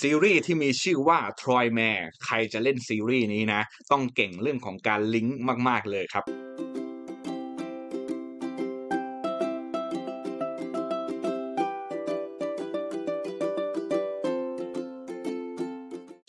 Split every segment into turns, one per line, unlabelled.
ซีรีส์ที่มีชื่อว่า Troy Mare ใครจะเล่นซีรีส์นี้นะ ต้องเก่งเรื่องของการลิงก์มาก ๆ เลยครับ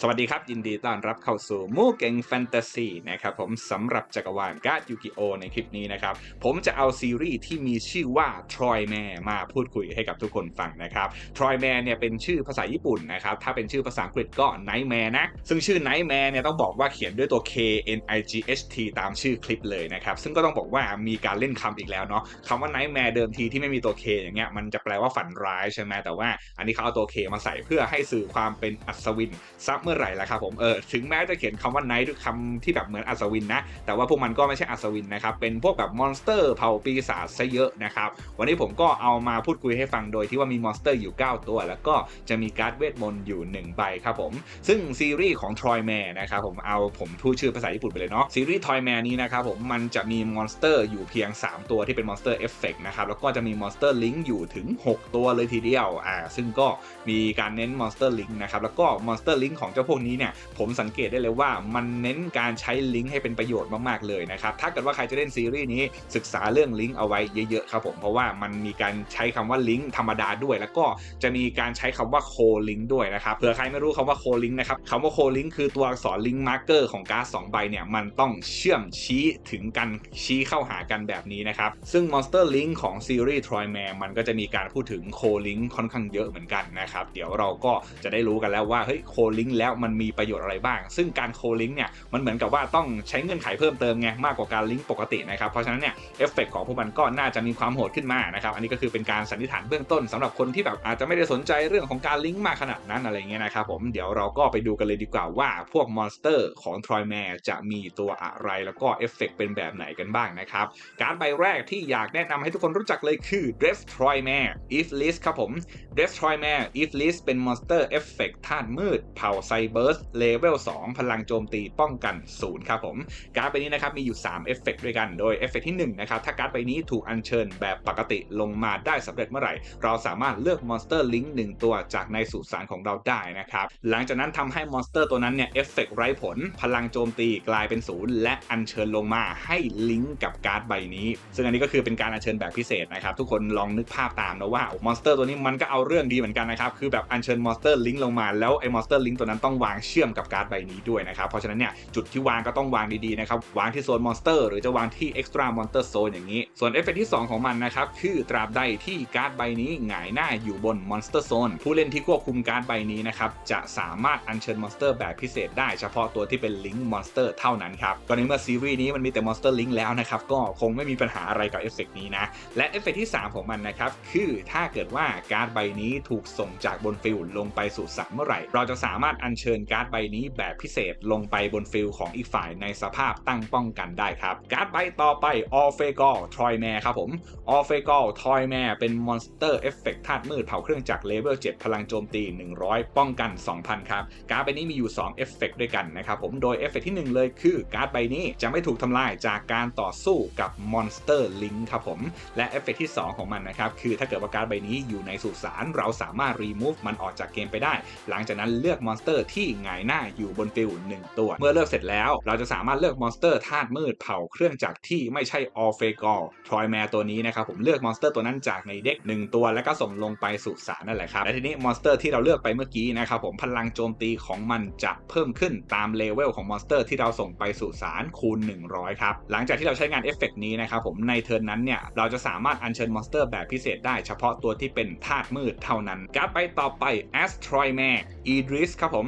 สวัสดีครับ ยินดีต้อนรับเข้าสู่มู่เก่งแฟนตาซีนะครับผมสำหรับจักรวาลการ์ดยูกิโอในคลิปนี้นะครับ ผมจะเอาซีรีส์ที่มีชื่อว่า Troy Mare มาพูดคุยให้กับทุกคนฟังนะครับ Troy Mare เนี่ยเป็นชื่อภาษาญี่ปุ่นนะครับ ถ้าเป็นชื่อภาษาอังกฤษก็ Nightmare นะ ซึ่งชื่อ Nightmare เนี่ยต้องบอกว่าเขียนด้วยตัว K N I G H T ตามชื่อคลิปเลยนะครับ ซึ่งก็ต้องบอกว่ามีการเล่นคำอีกแล้วเนาะคำว่า Nightmare เดิมทีที่ไม่มีตัว K อย่างเงี้ยมันจะแปลว่าฝันร้ายใช่ไหมแต่ว่าอันนี้เขาเอาตัว K มาใส่เพื่อให้สื่อความเป็นอัศวินซับเมอไหร่ละครับผมเออถึงแม้จะเขียนคำว่า Night ด้วยคำที่แบบเหมือนอัศวินนะ แต่ว่าพวกมันก็ไม่ใช่อัศวินนะครับ เป็นพวกแบบมอนสเตอร์เผ่าปีศาจซะเยอะนะครับ วันนี้ผมก็เอามาพูดคุยให้ฟังโดยที่ว่ามีมอนสเตอร์อยู่ 9 ตัว แล้วก็จะมีการ์ดเวทมนต์อยู่ 1 ใบครับผม ซึ่งซีรีส์ของ Troy Mare นะครับผมเอาผมพูดชื่อภาษาญี่ปุ่นไปเลยเนาะซีรีส์ Troy Mare นี้นะครับผมมันจะมีมอนสเตอร์อยู่เพียง 3 ตัวที่เป็นมอนสเตอร์เอฟเฟกนะครับแล้วก็จะมีมอนสเตอร์ลิงก์อยู่ถึง 6 ตัวเลยทีเดียวอ่าซึ่งก็มีการเน้นมอนสเตอร์ลิงนะครับแล้วก็มอนสเตอร์ลิงของเจ้าพวกนี้เนี่ยผมสังเกตได้เลยว่ามันเน้นการใช้ลิงก์ให้เป็นประโยชน์มากๆเลยนะครับถ้าเกิดว่าใครจะเล่นซีรีส์นี้ศึกษาเรื่องลิงก์เอาไว้เยอะๆครับผมเพราะว่ามันมีการใช้คำว่าลิงก์ธรรมดาด้วย แล้วก็จะมีการใช้คำว่าโคลิงก์ด้วยนะครับเผื่อใครไม่รู้คำว่าโคลิงก์นะครับคำว่าโคลิงก์คือตัวอักษรลิงก์มาร์เกอร์ของการ์ดสองใบเนี่ยมันต้องเชื่อมชี้ถึงกันชี้เข้าหากันแบบนี้นะครับซึ่ง Monster Link ของซีรีส์ Troy Mare มันก็จะมีการพูดถึงโคลิงก์ค่อนข้างเยอะเหมือนกันนะครับเดี๋ยวเราก็จะได้รู้กันแล้วว่าเฮ้ยโคลิงก์แล้วมันมีประโยชน์อะไรบ้าง ซึ่งการโคลิงเนี่ยมันเหมือนกับว่าต้องใช้เงื่อนไขเพิ่มเติมไงมากกว่าการลิงก์ปกตินะครับเพราะฉะนั้นเนี่ยเอฟเฟกของพวกมันก็น่าจะมีความโหดขึ้นมานะครับอันนี้ก็คือเป็นการสันนิษฐานเบื้องต้นสำหรับคนที่แบบอาจจะไม่ได้สนใจเรื่องของการลิงก์มากขนาดนั้นอะไรเงี้ยนะครับผมเดี๋ยวเราก็ไปดูกันเลยดีกว่าว่าพวกมอนสเตอร์ของ Troy Mare จะมีตัวอะไรแล้วก็เอฟเฟกเป็นแบบไหนกันบ้างนะครับการใบแรกที่อยากแนะนำให้ทุกคนรู้จักเลยคือ Dress Troy Mare If List ครับผม Dress Troy Mare If List เป็นมอนสเตอร์เอฟเฟกธาตุมืดเผ่าไซเบิร์สเลเวล2 พลังโจมตีป้องกัน0ครับผมการ์ดใบนี้นะครับมีอยู่3เอฟเฟกด้วยกันโดยเอฟเฟกที่1นะครับถ้าการ์ดใบนี้ถูกอัญเชิญแบบปกติลงมาได้สำเร็จเมื่อไหร่ เราสามารถเลือกมอนสเตอร์ลิงก์หนึ่งตัวจากในสุสานของเราได้นะครับหลังจากนั้นทำให้มอนสเตอร์ตัวนั้นเนี่ยเอฟเฟกไร้ผล พลังโจมตีกลายเป็นศูนย์และอัญเชิญลงมาให้ลิงก์กับการ์ดใบนี้ ซึ่งอันนี้ก็คือเป็นการอัญเชิญแบบพิเศษนะครับทุกคนลองนึกภาพตามนะว่ามอนสเตอร์ตัวนี้มันก็เอาเรื่องดีเหมือนกันนะครับคือแบบอัญเชิญมอนสเตอร์ลิงก์ลงมาแล้วไอ้มอนสเตอร์ลิงก์ตัวนั้นต้องวางเชื่อมกับการ์ดใบนี้ด้วยนะครับ เพราะฉะนั้นเนี่ยจุดที่วางก็ต้องวางดีๆนะครับ วางที่โซนมอนสเตอร์หรือจะวางที่ Extra Monster Zone อร์โซนอย่างนี้ ส่วนเอฟเฟกที่ 2 ของมันนะครับ คือตราบใดที่การ์ดใบนี้หงายหน้าอยู่บน Monster Zone ผู้เล่นที่ควบคุมการ์ดใบนี้นะครับจะสามารถอัญเชิญมอนสเตอร์แบบพิเศษได้เฉพาะตัวที่เป็นลิงก์มอนสเตอร์เท่านั้นครับก็ในเมื่อซีรีส์นี้มันมีแต่มอนสเตอร์ลิงก์แล้วนะครับก็คงไม่มีปัญหาอะไรกับเอฟเฟกนี้นะและเอฟเฟกที่ 3 ของมันนะครับคือถ้าเกิดว่าการ์ดใบนี้ถูกส่งจากบนฟิลลงไปสู่สระเมื่อไหร่ เราจะสามารถอัญเชิญการ์ดใบนี้แบบพิเศษลงไปบนฟิลของอีกฝ่ายในสภาพตั้งป้องกันได้ครับ การ์ดใบต่อไปออเฟกอลทรอยแมร์ครับผมออเฟกอลทรอยแมร์เป็นมอนสเตอร์เอฟเฟกต์ธาตุมืดเผาเครื่องจักรเลเวล7พลังโจมตี 100 ป้องกัน 2,000 ครับ การ์ดใบนี้มีอยู่2เอฟเฟกต์ด้วยกันนะครับผมโดยเอฟเฟกต์ที่ 1 เลยคือการ์ดใบนี้จะไม่ถูกทำลายจากการต่อสู้กับมอนสเตอร์ลิงครับผมและเอฟเฟกต์ที่ 2 ของมันนะครับคือถ้าเกิดว่าการ์ดใบนี้อยู่ในสุสานเราสามารถรีมูฟมันออกจากเกมไปได้ หลังจากนั้นเลือกมอนสเตอร์ที่หงายหน้าอยู่บนฟิลหนึ่งตัว เมื่อเลือกเสร็จแล้ว เราจะสามารถเลือกมอนสเตอร์ธาตุมืดเผาเครื่องจักรที่ไม่ใช่ออเฟกอลทรอยแมร์ตัวนี้นะครับผมเลือกมอนสเตอร์ตัวนั้นจากในเด็กหนึ่งตัว แล้วก็ส่งลงไปสู่สารนั่นแหละครับและทีนี้มอนสเตอร์ที่เราเลือกไปเมื่อกี้นะครับผมพลังโจมตีของมันจะเพิ่มขึ้นตามเลเวลของมอนสเตอร์ที่เราส่งไปสู่สารคูณ 100 ครับหลังจากที่เราใช้งานเอฟเฟกนี้นะครับผมในเทิร์นนั้นเนี่ยเราจะสามารถอัญเชิญมอนสเตอร์แบบพิเศษได้เฉพาะตัวที่เป็นธาตุมืดเท่านั้นการ์ดไปต่อไป a s t r o y m a r e Idris ครับผม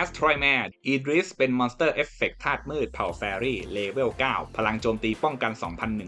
a s t r o y m a r e Idris เป็นมอนสเตอร์เอฟเฟกธาตุมืดเผ่าแฟรี่เลเวล 9 พลังโจมตีป้องกัน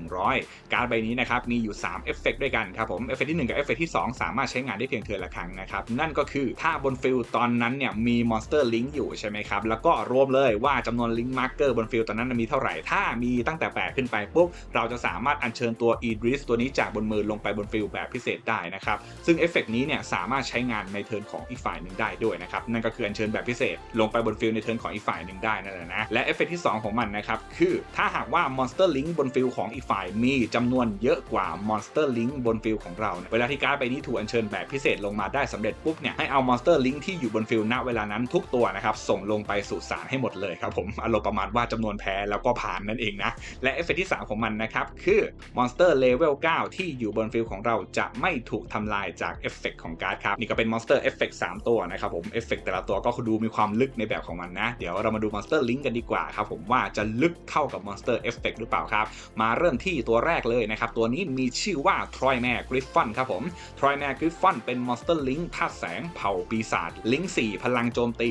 2,100 การ์ดใบนี้นะครับ มีอยู่ 3 เอฟเฟกด้วยกันครับผม เอฟเฟกที่ 1 กับเอฟเฟกที่ 2 สามารถใช้งานได้เพียงเทือนละครั้งนะครับ นั่นก็คือถ้าบนฟิลตอนนั้นเนี่ยมีมอนสเตอร์ลิงก์อยู่ใช่ไหมครับ แล้วก็รวมเลยว่าจำนวนลิงก์มาร์เกอร์บนฟิลตอนนั้นมีเท่าไหร่ ถ้ามีตั้งแต่ 8 ขึ้นไปปุ๊บเราจะสามารถอัญเชิญตัว Idris ตัวนี้จากบนมือลงไปบนฟิลแบบพิเศษได้นะครับซึ่งเอฟเฟกนี้เนี่ยสามารถใช้งานในเทิร์นของอีกฝ่ายหนึ่งได้ด้วยนะครับนั่นก็คืออัญเชิญแบบพิเศษลงไปบนฟิลในเทิร์นของอีกฝ่ายหนึ่งได้นั่นแหละนะ และเอฟเฟกที่ 2 ของมันนะครับ คือถ้าหากว่ามอนสเตอร์ลิงบนฟิลของอีกฝ่ายมีจำนวนเยอะกว่ามอนสเตอร์ลิงบนฟิลของเรา เวลาที่การ์ดใบนี้ถูกอัญเชิญแบบพิเศษลงมาได้สำเร็จปุ๊บเนี่ยให้เอามอนสเตอร์ลิงที่อยู่บนฟิลณเวลานั้นทุกตัวนะครับส่งลงไปสู่สารให้หมดเลยครับผมอารมณ์ประมาณว่าจำนวนแพ้แล้วก็ผ่านนั่นเองนะและเอฟเฟกที่ 3 ของมันนะครับคือมอนสเตอร์เลเวล9ที่อยู่บนฟิลของเราจะไม่ถูกทำลายจากเอฟเฟกของการ์ดครับนี่ก็เป็นมอนสเตอร์เอฟเฟก3ตัวนะครับผมเอฟเฟกแต่ละตัวก็ดูมีความลึกในแบบของมันนะ เดี๋ยวเรามาดูมอนสเตอร์ลิงกันดีกว่าครับผมว่าจะลึกเท่ากับมอนสเตอร์เอฟเฟกหรือเปล่าครับ มาเริ่มที่ตัวแรกเลยนะครับ ตัวนี้มีชื่อว่าทรอยแมร์กริฟฟอนครับผมทรอยแมร์กริฟฟอนเป็นมอนสเตอร์ลิงธาตุแสงเผ่าปีศาจลิง4พลังโจมตี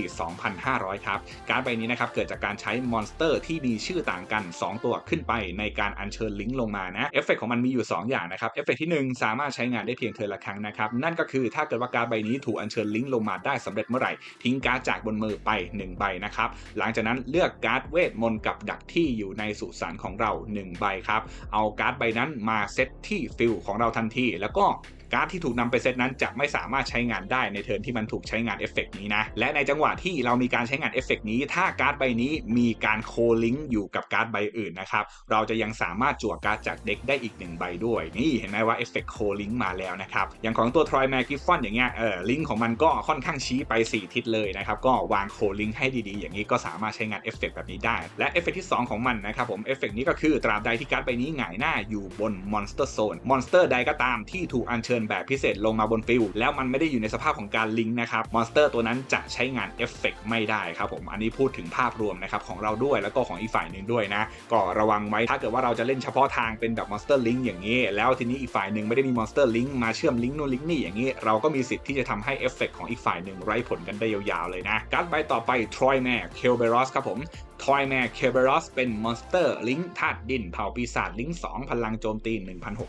2,500 ครับ การใบนี้นะครับเกิดจากการใช้มอนสเตอร์ที่มีชื่อต่างกัน 2 ตัวขึ้นไปในการอัญเชิญลิงก์ลงมานะ เอฟเฟกของมันมีอยู่ 2 อย่างนะครับ เอฟเฟกที่ 1 สามารถใช้งานได้เพียงเทอละครั้งนะครับ นั่นก็คือถ้าเกิดว่าการใบนี้ถูกอัญเชิญลิงก์ลงมาได้สำเร็จเมื่อไหร่ทิ้งการ์ดจากบนมือไป 1 ใบนะครับ หลังจากนั้นเลือกการ์ดเวทมนต์กับดักที่อยู่ในสุสานของเรา 1 ใบครับ เอาการ์ดใบนั้นมาเซตที่ฟิลของเราทันที แล้วก็ การ์ดที่ถูกนำไปเซตนั้นจะไม่สามารถใช้งานได้ในเทิร์นที่มันถูกใช้งานเอฟเฟกต์นี้นะ และในจังหวะที่เรามีการใช้งานเอฟเฟกต์นี้ ถ้าการ์ดใบนี้มีการโคลิงอยู่กับการ์ดใบอื่นนะครับ เราจะยังสามารถจั่วการ์ดจากเด็กได้อีกหนึ่งใบด้วย นี่เห็นไหมว่าเอฟเฟกต์โคลิงมาแล้วนะครับ อย่างของตัวทรอยแมกกิฟฟอนอย่างเงี้ย เออลิงของมันก็ค่อนข้างชี้ไป 4 ทิศเลยนะครับ ก็วางโคลิงให้ดีๆ อย่างนี้ก็สามารถใช้งานเอฟเฟกต์แบบนี้ได้ และเอฟเฟกต์ที่ 2 ของมันนะครับผม เอฟเฟกต์นี้ก็คือตราบใดที่การ์ดใบนี้หงายหน้าอยู่บนมอนสเตอร์โซน มอนสเตอร์ใดก็ตามที่ถูกอัญเชิญแบบพิเศษลงมาบนฟิลแล้วมันไม่ได้อยู่ในสภาพของการลิงก์นะครับมอนสเตอร์ตัวนั้นจะใช้งานเอฟเฟกต์ไม่ได้ครับผมอันนี้พูดถึงภาพรวมนะครับของเราด้วยแล้วก็ของอีกฝ่ายหนึ่งด้วยนะก็ระวังไว้ถ้าเกิดว่าเราจะเล่นเฉพาะทางเป็นแบบมอนสเตอร์ลิงก์อย่างนี้ แล้วทีนี้อีกฝ่ายหนึ่งไม่ได้มีมอนสเตอร์ลิงก์มาเชื่อมลิงก์นู่นลิงก์นี่อย่างนี้ เราก็มีสิทธิ์ที่จะทำให้เอฟเฟกต์ของอีกฝ่ายหนึ่งไร้ผลกันได้ยาวๆเลยนะการ์ดใบต่อไปทรอยแมร์เคลเบรอสครับผมทอยแมร์เคเบรอสเป็นมอนสเตอร์ ลิงธาตุดิน เผ่าปีศาจลิง2พลังโจมตี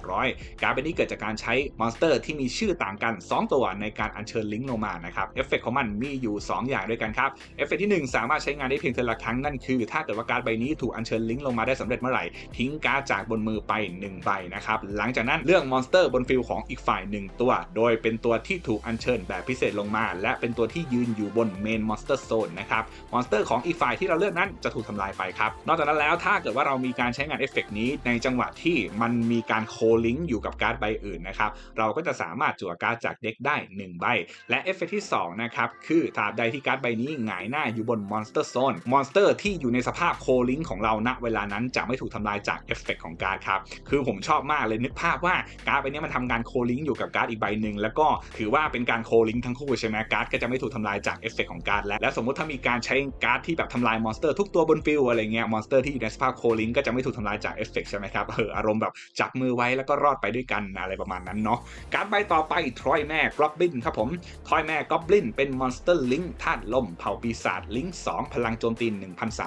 1,600 การเป็นนี้เกิดจากการใช้มอนสเตอร์ที่มีชื่อต่างกัน 2 ตัวในการอัญเชิญลิงลงมานะครับเอฟเฟกของมันมีอยู่ 2 อย่างด้วยกันครับเอฟเฟกที่ 1 สามารถใช้งานได้เพียงเทอละครั้งนั่นคือ ถ้าเกิดว่าการดใบนี้ถูกอัญเชิญลิงลงมาได้สำเร็จเมื่อไหร่ ทิ้งการ์ดจากบนมือไป 1 ใบนะครับหลังจากนั้นเลือกมอนสเตอร์บนฟิลของอีกฝ่าย 1 ตัว โดยเป็นตัวที่ถูกอัญเชิญแบบพิเศษลงมา และเป็นตัวที่ยืนอยู่บนเมนมอนสเตอร์โซนนะครับมอนสเตอร์ของอีกฝ่ายที่เราเลือกนั้นจะถูกทำลายไปครับ นอกจากนั้นแล้วถ้าเกิดว่าเรามีการใช้งานเอฟเฟกต์นี้ในจังหวะที่มันมีการโคลิงอยู่กับการ์ดใบอื่นนะครับ เราก็จะสามารถจั่วการ์ดจากเด็กได้ 1 ใบ และเอฟเฟกต์ที่ 2 นะครับ คือตราบใดที่การ์ดใบนี้หงายหน้าอยู่บนมอนสเตอร์โซนมอนสเตอร์ที่อยู่ในสภาพโคลิงของเราณเวลานั้นจะไม่ถูกทำลายจากเอฟเฟกต์ของการ์ดครับ คือผมชอบมากเลยนึกภาพว่าการ์ดใบนี้มันทำการโคลิงอยู่กับการ์ดอีกใบหนึ่งแล้วก็ถือว่าเป็นการโคลิงทั้งคู่ใช่ไหมการ์ดก็จะไม่ถูกทำลายจากเอฟเฟกต์ของการ์ดแล้วและสมมติถ้ามีการใช้การ์ดที่แบบทำลายมอนสเตอร์ทุกตัวบนฟิลอะไรเงี้ยมอนสเตอร์ที่อยู่ในสภาพโคลิงก็จะไม่ถูกทำลายจากเอฟเฟกใช่ไหมครับเอออารมณ์แบบจับมือไว้แล้วก็รอดไปด้วยกันอะไรประมาณนั้นเนาะการใบต่อไปทรอยแม่กอบลินครับผมทรอยแม่กอบลินเป็นมอนสเตอร์ลิงธาตุลมเผ่าปีศาจลิง2พลังโจมตี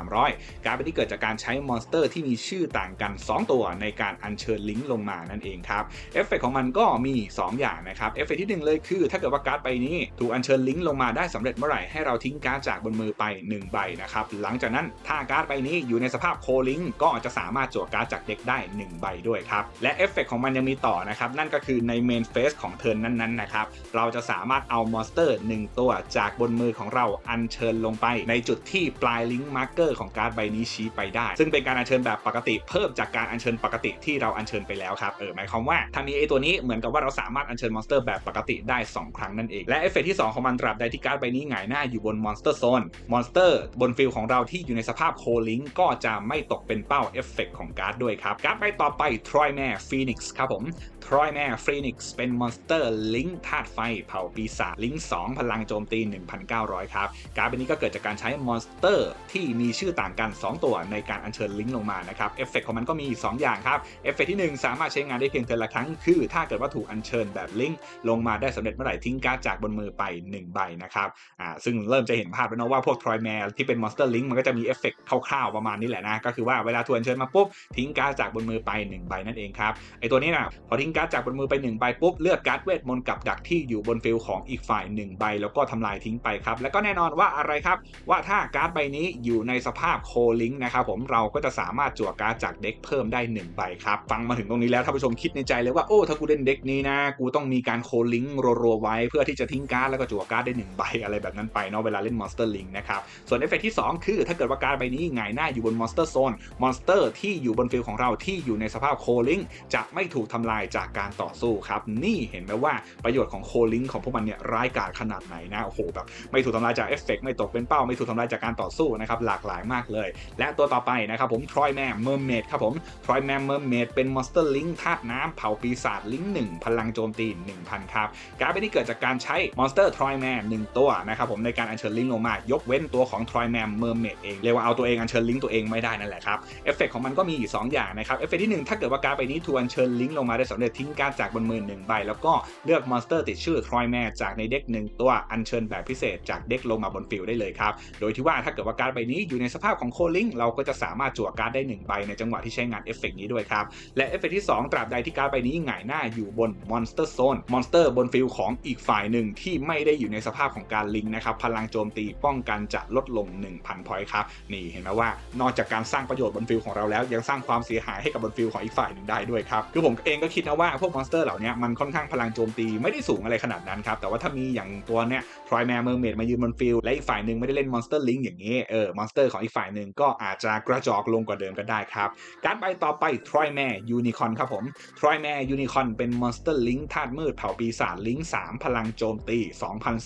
1,300 การเป็นที่เกิดจากการใช้มอนสเตอร์ที่มีชื่อต่างกัน 2 ตัวในการอัญเชิญลิงลงมานั่นเองครับเอฟเฟกของมันก็มี 2 อย่างนะครับเอฟเฟกที่ 1 เลยคือ ถ้าเกิดว่าการ์ดใบนี้ ถูกอัญเชิญลิงลงมาได้สำเร็จเมื่อไหร่ให้เราทิ้งการ์ดจากบนมือไป 1 ใบนะครับหลังจากนั้นถ้าการ์ดใบนี้อยู่ในสภาพโคลิงก็จะสามารถจั่วการ์ดจากเด็กได้ 1 ใบด้วยครับ และเอฟเฟกของมันยังมีต่อนะครับ นั่นก็คือในเมนเฟสของเทิร์นนั้นๆนะครับ เราจะสามารถเอามอนสเตอร์ 1 ตัวจากบนมือของเราอัญเชิญลงไป ในจุดที่ปลายลิงก์มาร์เกอร์ของการ์ดใบนี้ชี้ไปได้ ซึ่งเป็นการอัญเชิญแบบปกติเพิ่มจากการอัญเชิญปกติที่เราอัญเชิญไปแล้วครับเออหมายความว่าถ้ามีไอตัวนี้เหมือนกับว่าเราสามารถอัญเชิญมอนสเตอร์แบบปกติได้ 2 ครั้งนั่นเองและเอฟเฟกที่ 2 ของมันตราบใดที่การ์ดใบนี้หงายหน้าอยู่บนมอนสเตอร์โซนมอนสเตอร์บนฟิลของเราที่อยู่ในสภาพโคลิงก็จะไม่ตกเป็นเป้าเอฟเฟกของการ์ดด้วยครับ การ์ดใบต่อไปทรอยแมร์ฟีนิกซ์ครับผมทรอยแมร์ฟีนิกซ์เป็นมอนสเตอร์ลิงธาตุไฟเผ่าปีศาจลิง2พลังโจมตี 1,900 ครับ การ์ดใบนี้ก็เกิดจากการใช้มอนสเตอร์ที่มีชื่อต่างกัน 2 ตัวในการอัญเชิญลิงลงมานะครับเอฟเฟกของมันก็มี 2 อย่างครับเอฟเฟกที่ 1 สามารถใช้งานได้เพียงเทอละครั้ง คือ ถ้าเกิดว่าถูกอัญเชิญแบบลิงลงมาได้สำเร็จเมื่อไหร่ทิ้งการ์ดจากบนมือไป 1 ใบนะครับอ่าซึ่งเริ่มจะเห็นภาพแล้วนะว่าพวกทรอยแมที่เป็นมอนสเตอร์ลิงมันก็จะมีเออฟเฟกต์คร่าวๆประมาณนี้แหละนะ ก็คือว่าเวลาทวนเชิญมาปุ๊บทิ้งการ์ดจากบนมือไป1ใบนั่นเองครับไอตัวนี้นะพอทิ้งการ์ดจากบนมือไป1ใบปุ๊บเลือกการ์ดเวทมนต์กับดักที่อยู่บนฟิลของอีกฝ่าย1ใบแล้วก็ทำลายทิ้งไปครับแล้วก็แน่นอนว่าอะไรครับว่าถ้าการ์ดใบนี้อยู่ในสภาพโคลิงนะครับผมเราก็จะสามารถจั่วการ์ดจากเด็กเพิ่มได้1ใบครับฟังมาถึงตรงนี้แล้วท่านผู้ชมคิดในใจเลยว่าโอ้ถ้ากูเล่นเด็กนี้นะกูต้องมีการโคลิงรัวๆไว้ เพื่อที่จะทิ้งการ์ดแล้วก็จั่วการ์ดได้1ใบอะไรแบบนั้นไปเนาะเวลาเล่นมอนสเตอร์ลิงนะครับส่วนเอฟเฟกที่ 2 คือถ้าเกิดว่าการ์ดใบนี้หงายหน้าอยู่บนมอนสเตอร์โซนมอนสเตอร์ที่อยู่บนฟิลของเราที่อยู่ในสภาพโคลิงจะไม่ถูกทำลายจากการต่อสู้ครับ นี่เห็นไหมว่าประโยชน์ของโคลิงของพวกมันเนี่ยร้ายกาจขนาดไหนนะโอ้โหแบบไม่ถูกทำลายจากเอฟเฟกไม่ตกเป็นเป้าไม่ถูกทำลายจากการต่อสู้นะครับหลากหลายมากเลย และตัวต่อไปนะครับผมทรอยแมมเมอร์เมดครับผมทรอยแมมเมอร์เมดเป็นมอนสเตอร์ลิงธาตุน้ำเผาปีศาจลิงหนึ่งพลังโจมตี 1000 ครับ การ์ดใบนี้เกิดจากการใช้มอนสเตอร์ทรอยแมนหนึ่งตัวนะครับผมในการอัญเชิญลิงลงมายกเว้นตัวของทรอยแมมเมอร์เมดเองเรียกว่าเอาตัวเองอัญเชิญลิงก์ตัวเองไม่ได้นั่นแหละครับเอฟเฟกของมันก็มีอยู่สองอย่างนะครับเอฟเฟกที่หนึ่งถ้าเกิดว่าการ์ดใบนี้ทวนเชิญลิงก์ลงมาได้สำเร็จทิ้งการ์ดจากบนมือหนึ่งใบ แล้วก็เลือกมอนสเตอร์ติดชื่อทรอยแมนจากในเด็กหนึ่งตัวอัญเชิญแบบพิเศษจากเด็กลงมาบนฟิลได้เลยครับโดยที่ว่าถ้าเกิดว่าการ์ดใบนี้อยู่ในสภาพของโคลิงเราก็จะสามารถจั่วการ์ดได้หนึ่งใบในจังหวะที่ใช้งานเอฟเฟกนี้ด้วยครับและเอฟเฟกที่สองตราบใดที่การ์ดใบนี้หงายหน้าอยู่บนมอนสเตอร์โซนมอนสเตอร์บนฟิลของอีกฝ่ายหนึ่งที่ไม่ได้อยู่ในสภาพของการลิงนะครับพลังโจมตีป้องกันจะลดลง 1,000พอยต์ครับนี่เห็นไหมว่านอกจากการสร้างประโยชน์บนฟิลของเราแล้ว ยังสร้างความเสียหายให้กับบนฟิลของอีกฝ่ายหนึ่งได้ด้วยครับคือผมเองก็คิดนะว่าพวกมอนสเตอร์เหล่านี้มันค่อนข้างพลังโจมตีไม่ได้สูงอะไรขนาดนั้นครับแต่ว่าถ้ามีอย่างตัวเนี้ยทรอยแมร์เมอร์เมดมายืนบนฟิลและอีกฝ่ายหนึ่งไม่ได้เล่นมอนสเตอร์ลิงอย่างนี้เออมอนสเตอร์ของอีกฝ่ายหนึ่งก็อาจจะกระจอกลงกว่าเดิมก็ได้ครับการใบต่อไปทรอยแมร์ยูนิคอนครับผมทรอยแมร์ยูนิคอนเป็นมอนสเตอร์ลิงธาตุมืดเผ่าปีศาจลิง3พลังโจมตี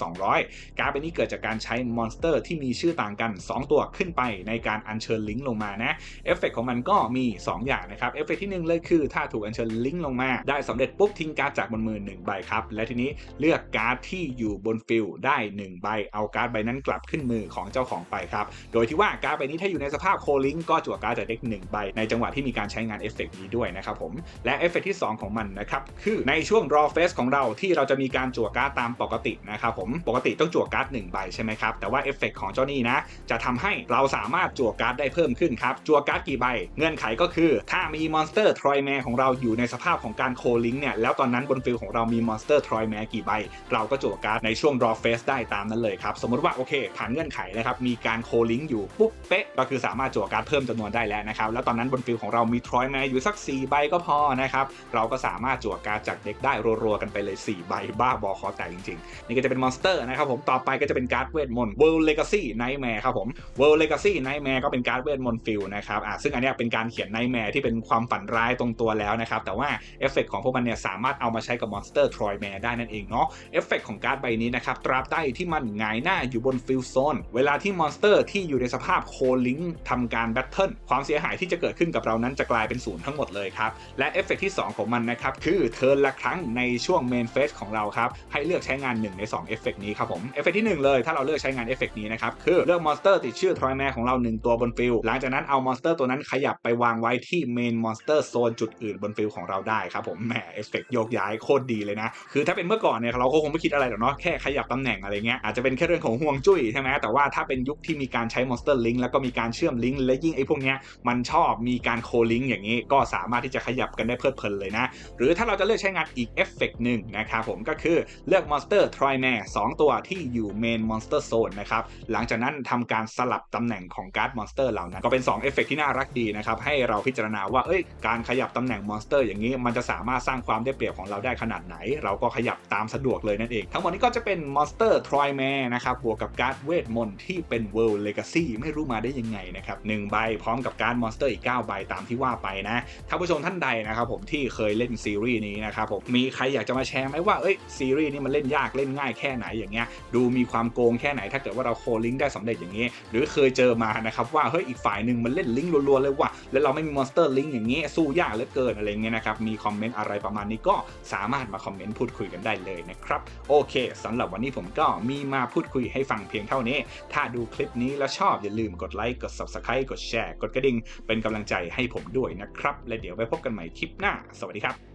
2,200 การ์ดใบนี้เกิดจากการใช้มอนสเตอร์ที่มีชื่อต่างกัน 2 ตัวขึ้นไปในการอัญเชิญลิงก์ลงมานะเอฟเฟกของมันก็มี 2 อย่างนะครับเอฟเฟกที่ 1 เลยคือ ถ้าถูกอัญเชิญลิงก์ลงมา ได้สำเร็จปุ๊บทิ้งการ์ดจากบนมือ1ใบครับ และทีนี้เลือกการ์ดที่อยู่บนฟิลได้ 1 ใบ เอาการ์ดใบนั้นกลับขึ้นมือของเจ้าของไปครับ โดยที่ว่าการ์ดใบนี้ถ้าอยู่ในสภาพโคลิงก็จั่วการ์ดจากเด็ก1ใบ ในจังหวะที่มีการใช้งานเอฟเฟกนี้ด้วยนะครับผมและเอฟเฟกที่ 2 ของมันนะครับคือในช่วง draw phase ของเราที่เราจะมีการจั่วการ์ดตามปกตินะครับผมปกติต้องจั่วการ์ด1ใบใช่ไหมครับแต่ว่าเอฟเฟกของเจ้านี่นะจะทำให้เราสามารถจั่วการ์ดได้เพิ่มขึ้นครับ จั่วการ์ดกี่ใบ เงื่อนไขก็คือ ถ้ามีมอนสเตอร์ทรอยแมร์ของเราอยู่ในสภาพของการโคลิงเนี่ยแล้วตอนนั้นบนฟิลของเรามีมอนสเตอร์ทรอยแมร์กี่ใบ เราก็จั่วการ์ดในช่วง draw phase ได้ตามนั้นเลยครับ สมมติว่าโอเค ผ่านเงื่อนไขนะครับมีการโคลิงอยู่ปุ๊บเป๊ะก็คือสามารถจั่วการ์ดเพิ่มจำนวนได้แล้วนะครับแล้วตอนนั้นบนฟิลของเรามีทรอยแมร์อยู่สัก4ใบก็พอนะครับเราก็สามารถจั่วการ์ดจากเด็กได้รัวๆกันไปเลย 4 ใบบ้าบอคอแตกจริงๆนี่ก็จะเป็นมอนสเตอร์นะครับผมต่อไปก็จะเป็นการ์ดเวทมนต์ World Legacy Nightmare ครับผม World Legacy Nightmare ก็เป็นการ์ดเวทมนต์ฟิลนะครับอ่าซึ่งอันนี้เป็นการเขียน Nightmare ที่เป็นความฝันร้ายตรงตัวแล้วนะครับ แต่ว่าเอฟเฟกของพวกมันเนี่ยสามารถเอามาใช้กับมอนสเตอร์ทรอยแมร์ได้นั่นเองเนาะเอฟเฟกของการ์ดใบนี้นะครับตราบใดที่มันหงายหน้าอยู่บนฟิลโซนเวลาที่มอนสเตอร์ที่อยู่ในสภาพโคลิงทำการแบทเทิลความเสียหายที่จะเกิดขึ้นกับเรานั้นจะกลายเป็นศูนย์ทั้งหมดเลยครับและเอฟเฟกที่ 2 ของมันนะครับคือเทิร์นละครั้งในช่วงเมนเฟสของเราครับให้เลือกใช้งาน1ใน2เอฟเฟกนี้ครับผมเอฟเฟกที่1เลยถ้าเราเลือกใช้งานเอฟเฟกนี้นะครับคือเลือกมอนสเตอร์ติดชื่อทรอยแมร์ของเรา1ตัวบนฟิลหลังจากนั้นเอามอนสเตอร์ตัวนั้นขยับไปวางไว้ที่เมนมอนสเตอร์โซนจุดอื่นบนฟิลของเราได้ครับผมแหมเอฟเฟกโยกย้ายโคตรดีเลยนะ คือถ้าเป็นเมื่อก่อนเนี่ยเราก็คงไม่คิดอะไรหรอกเนาะแค่ขยับตำแหน่งอะไรเงี้ยอาจจะเป็นแค่เรื่องของห่วงจุ้ยใช่ไหมแต่ว่าถ้าเป็นยุคที่มีการใช้มอนสเตอร์ลิงแล้วก็มีการเชื่อมลิงและยิ่งไอ้พวกเนี้ยมันชอบมีการโคลิงอย่างนี้ก็สามารถที่จะขยับกันได้เพลิดเพลินเลยนะ หรือถ้าเราจะเลือกใช้งานอีกเอฟเฟกหนึ่งนะครับผมก็คือเลือกมอนสเตอร์ทรอยแมร์สตัวที่อยู่เมนมอนสเตอร์โซนนะครับหลังจากนั้นทำการสลับตำแหน่งของการ์ดมอนสเตอร์เหล่านั้นก็เป็น2เอฟเฟกที่น่ารักดีนะครับให้เราพิจารณาว่าเอ้ยการขยับตำแหน่งมอนสเตอร์อย่างนี้มันจะสามารถสร้างความได้เปรียบของเราได้ขนาดไหน เราก็ขยับตามสะดวกเลยนั่นเอง ทั้งหมดนี้ก็จะเป็นมอนสเตอร์ทรอยแมร์นะครับบวกกับการ์ดเวทมนต์ที่เป็น World Legacy ไม่รู้มาได้ยังไงนะครับหนึ่งใบพร้อมกับการ์ดมอนสเตอร์อีก 9 ใบตามที่ว่าไปนะถ้านผู้ชมท่านใดนะครับผมที่เคยเล่นซีรีส์นี้นะครับผมมีใครอยากจะมาแชร์ไหมว่าเอ้ยซีรีส์นี้มันเล่นยากเล่นง่ายแค่ไหนอย่างเงี้ยดูมีความโกงแค่ไหนถ้าเกิดว่าเราโคลิงได้สำเร็จอย่างนี้ หรือเคยเจอมานะครับว่าเฮ้ยอีกฝ่ายหนึ่งมันเล่นลิงก์รัวๆเลยว่ะแล้วเราไม่มีมอนสเตอร์ลิงก์อย่างนี้ยสู้ยากเหลือเกินอะไรเงี้ยนะครับมีคอมเมนต์อะไรประมาณนี้ก็สามารถมาคอมเมนต์พูดคุยกันได้เลยนะครับโอเคสำหรับวันนี้ผมก็มีมาพูดคุยให้ฟังเพียงเท่านี้ ถ้าดูคลิปนี้แล้วชอบอย่าลืมกดไลค์กด subscribe กดแชร์กดกระดิ่งเป็นกำลังใจให้ผมด้วยนะครับและเดี๋ยวไปพบกันใหม่คลิปหน้า สวัสดีครับ